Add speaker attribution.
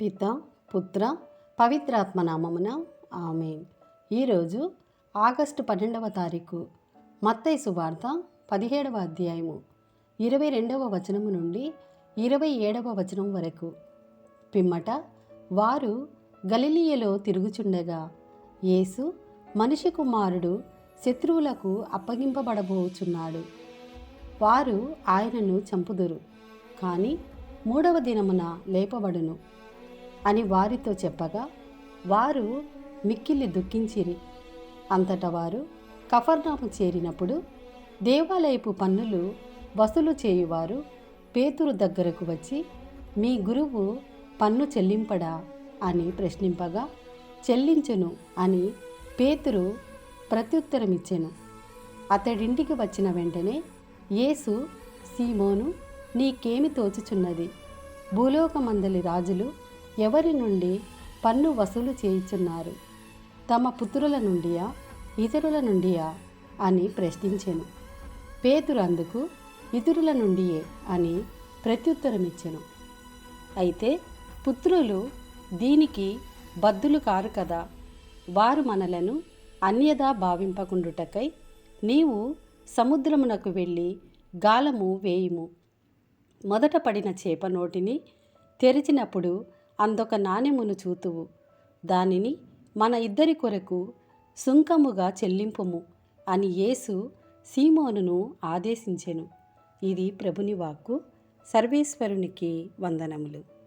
Speaker 1: పిత పుత్ర పవిత్రాత్మ నామమున ఆమె ఈరోజు ఆగస్టు పన్నెండవ తారీఖు మత్తయి సువార్త పదిహేడవ అధ్యాయము ఇరవై రెండవ వచనము నుండి ఇరవై ఏడవ వచనం వరకు. పిమ్మట వారు గలిలియలో తిరుగుచుండగా యేసు మనిషి కుమారుడు శత్రువులకు అప్పగింపబడబోచున్నాడు. వారు ఆయనను చంపుదురు కానీ మూడవ దినమున లేపబడును. అని వారితో చెప్పగా వారు మిక్కిలి దుఃఖించిరి. అంతటా వారు కఫర్నాము చేరినప్పుడు దేవాలయపు పన్నులు వసూలు చేయువారు పేతురు దగ్గరకు వచ్చి మీ గురువు పన్ను చెల్లింపడా అని ప్రశ్నింపగా చెల్లించును అని పేతురు ప్రత్యుత్తరమిచ్చెను. అతడింటికి వచ్చిన వెంటనే యేసు సీమోను నీకేమి తోచుచున్నది? భూలోకమందలి రాజులు ఎవరి నుండి పన్ను వసూలు చేయుచున్నారు? తమ పుత్రుల నుండియా ఇతరుల నుండియా అని ప్రశ్నించెను. పేతురు అందుకు ఇతరుల నుండియే అని ప్రత్యుత్తరమిచ్చెను. అయితే పుత్రులు దీనికి బద్దులు కారు కదా వారు మనలను అన్యదా భావింపకుండుటకై నీవు సముద్రమునకు వెళ్ళి గాలము వేయుము. మొదట పడిన చేప నోటిని తెరిచినప్పుడు అందొక నాణెమును చూతువు. దానిని మన ఇద్దరి కొరకు సుంకముగా చెల్లింపుము అని యేసు సీమోనును ఆదేశించెను. ఇది ప్రభుని వాక్కు. సర్వేశ్వరునికి వందనములు.